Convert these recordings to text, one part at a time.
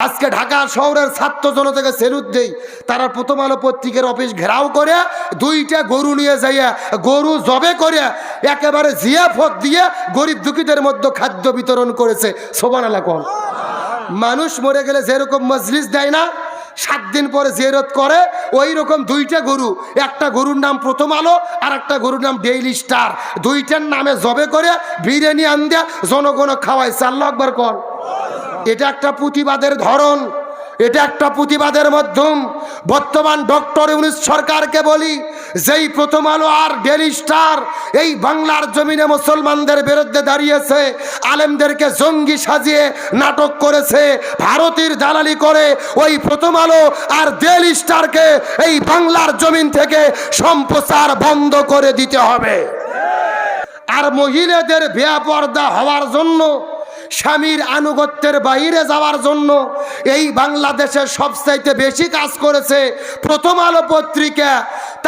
আজকে ঢাকা শহরের ছাত্র জনতাকে সেলুট দেই। তারা প্রথম আলো পত্রিকার অফিস ঘেরাও করে, দুইটা গরু নিয়ে যাইয়া গরু জবে করে, একেবারে জিয়াফত দিয়ে গরিব দুঃখীদের মধ্যে খাদ্য বিতরণ করেছে। সোবান কোন। মানুষ মরে গেলে যেরকম মজলিস দেয় না, সাত দিন পরে জেরত করে ওই রকম দুইটা গরু, একটা গরুর নাম প্রথম আলো আর একটা গরুর নাম ডেইলি স্টার। দুইটার নামে জবে করে, বিরিয়ানি আন দেয়া জনগণ খাওয়াইছে। আল্লাহ একবার কর এটা একটা প্রতিবাদের ধরন, এটা একটা প্রতিবাদের মাধ্যম। বর্তমান ডক্টর ইউনিস সরকারকে বলি, যেই প্রথম আলো আর ডেলি স্টার এই বাংলার জমিনে মুসলমানদের বিরুদ্ধে দাঁড়িয়েছে, আলেমদেরকে জঙ্গি সাজিয়ে নাটক করেছে, ভারতের দালালি করে, ওই প্রথম আলো আর ডেলি স্টারকে এই বাংলার জমিন থেকে সম্প্রচার বন্ধ করে দিতে হবে। আর মহিলাদের বেয়া পর্দা হওয়ার জন্য স্বামীর আনুগত্যের বাইরে যাওয়ার জন্য এই বাংলাদেশের সবচাইতে বেশি কাজ করেছে প্রথম আলো পত্রিকা,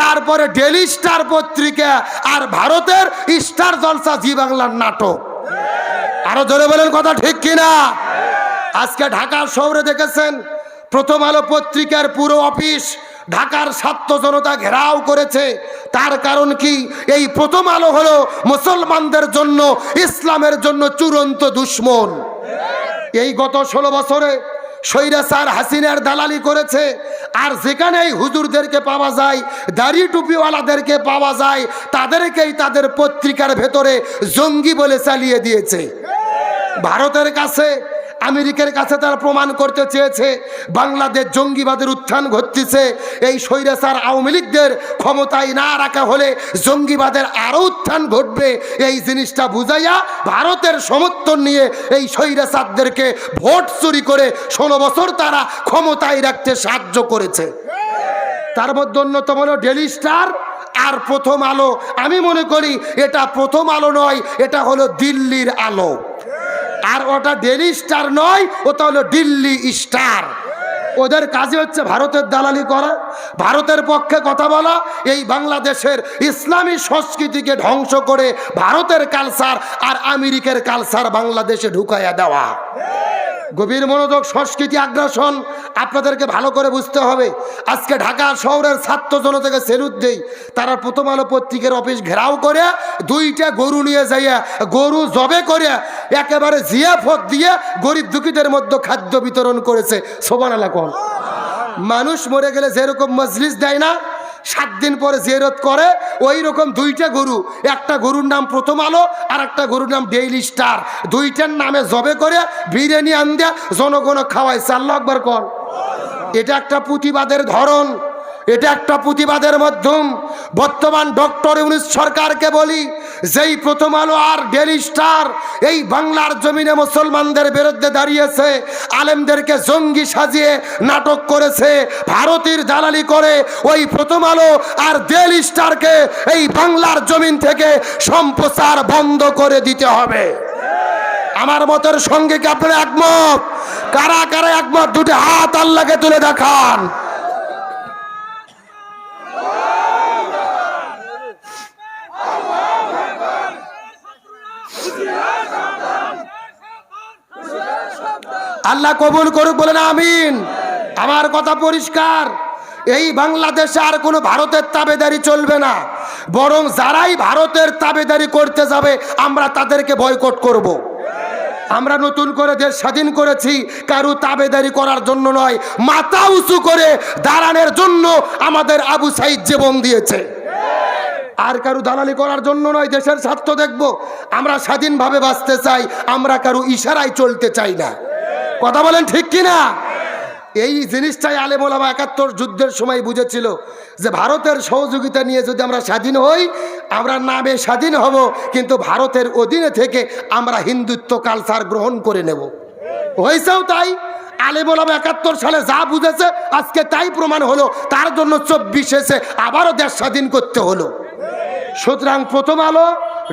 তারপরে ডেলি স্টার পত্রিকা আর ভারতের স্টার জলসা জি বাংলার নাটক। আরও জোরে বলেন কথা ঠিক কিনা? আজকে ঢাকার শহরে দেখেছেন, প্রথম আলো পত্রিকার পুরো অফিস ঢাকার ছাত্র জনতা ঘেরাও করেছে। তার কারণ কি? এই প্রথম আলো হলো মুসলমানদের জন্য, ইসলামের জন্য চূড়ান্ত দুশ্মন। এই গত ষোলো বছরে স্বৈরাচার হাসিনার দালালি করেছে, আর যেখানেই হুজুরদেরকে পাওয়া যায়, দাড়ি টুপিওয়ালাদেরকে পাওয়া যায়, তাদেরকেই তাদের পত্রিকার ভেতরে জঙ্গি বলে চালিয়ে দিয়েছে। ভারতের কাছে আমেরিকার কাছে তারা প্রমাণ করতে চেয়েছে, বাংলাদেশ জঙ্গিবাদের উত্থান ঘটতেছে। এই স্বৈরাচার আওয়ামী লীগদের ক্ষমতায় না রাখা হলে জঙ্গিবাদের আরও উত্থান ঘটবে। এই জিনিসটা বুঝাইয়া ভারতের সমর্থন নিয়ে এই স্বৈরাচারদেরকে ভোট চুরি করে ষোলো বছর তারা ক্ষমতায় রাখতে সাহায্য করেছে। তার মধ্যে অন্যতম হলো ডেলি স্টার আর প্রথম আলো। আমি মনে করি এটা প্রথম আলো নয়, এটা হলো দিল্লির আলো। আর ওটা ডেলি স্টার নয়, ওটা হলো দিল্লি স্টার। ওদের কাজে হচ্ছে ভারতের দালালি করা, ভারতের পক্ষে কথা বলা, এই বাংলাদেশের ইসলামী সংস্কৃতিকে ধ্বংস করে ভারতের কালচার আর আমেরিকার কালচার বাংলাদেশে ঢুকাইয়া দেওয়া। গভীর মনোযোগ, সংস্কৃতি আগ্রাসন আপনাদেরকে ভালো করে বুঝতে হবে। আজকে ঢাকা শহরের ছাত্র জনতাকে সেলুট দেই। তারা প্রথম আলো পত্রিকার অফিস ঘেরাও করে, দুইটা গরু নিয়ে যাইয়া গরু জবে করে, একেবারে জিয়াফত দিয়ে গরিব দুঃখীদের মধ্যে খাদ্য বিতরণ করেছে। সোবান কোন। মানুষ মরে গেলে যেরকম মজলিস দেয় না সাত দিন পরে জেরত করে ওই রকম দুইটা গরু। একটা গরুর নাম প্রথম আলো আর একটা গরুর নাম ডেইলি স্টার দুইটার নামে জবে করে বিরিয়ানি আন দেয়া জনগণ খাওয়ায় চাল্লা একবার কর। এটা একটা প্রতিবাদের ধরন, এটা একটা প্রতিবাদের মাধ্যম। বর্তমান ডক্টর ইউনিস সরকারকে বলি, যেই প্রথম আলো আর ডেলি স্টার এই বাংলার জমিনে মুসলমানদের বিরুদ্ধে দাঁড়িয়েছে, আলেমদেরকে জঙ্গি সাজিয়ে নাটক করেছে, ভারতের দালালি করে, ওই প্রথম আলো আর ডেলি স্টারকে এই বাংলার জমিন থেকে সম্প্রচার বন্ধ করে দিতে হবে। আমার মতের সঙ্গে কি আপনারা একমত? কারা কারা একমত? দুটি হাত আল্লাহকে তুলে দেখান। আল্লাহ কবুল করুক, বলেন আমিন। আমার কথা পরিষ্কার। এই বাংলাদেশে আর কোনো ভারতের তাবেদারি চলবে না। বরং যারাই ভারতের তাবেদারি করতে যাবে, আমরা তাদেরকে বয়কট করব। আমরা নতুন করে দেশ স্বাধীন করেছি, কারু তাবেদারি করার জন্য নয়, মাথা উঁচু করে দাঁড়ানোর জন্য আমাদের আবু সাইদ জীবন দিয়েছে। আর কারু দালালি করার জন্য নয়, দেশের স্বার্থ দেখব। আমরা স্বাধীনভাবে বাঁচতে চাই, আমরা কারু ইশারায় চলতে চাই না। কথা বলেন ঠিক কিনা? এই জিনিসটাই আলে আলেমোলামা একাত্তর যুদ্ধের সময় বুঝেছিল যে ভারতের সহযোগিতা নিয়ে যদি আমরা স্বাধীন হই, আমরা নামে স্বাধীন হব, কিন্তু ভারতের অধীনে থেকে আমরা হিন্দুত্ব কালচার গ্রহণ করে নেব। হয়েছেও তাই। আলে আলেমোলামা একাত্তর সালে যা বুঝেছে, আজকে তাই প্রমাণ হলো। তার জন্য চব্বিশ এসে আবারও দেশ স্বাধীন করতে হলো। সুতরাং প্রথম আলো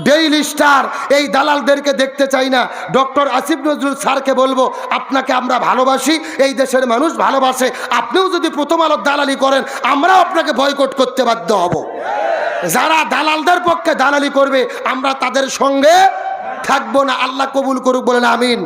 ডেইলি স্টার এই দালালদেরকে দেখতে চাই না। ডক্টর আসিফ নজরুল স্যারকে বলব, আপনাকে আমরা ভালোবাসি, এই দেশের মানুষ ভালোবাসে। আপনিও যদি প্রথম আলোর দালালি করেন, আমরাও আপনাকে বয়কট করতে বাধ্য হব। যারা দালালদের পক্ষে দালালি করবে, আমরা তাদের সঙ্গে থাকব না। আল্লাহ কবুল করুক, বলেন আমিন।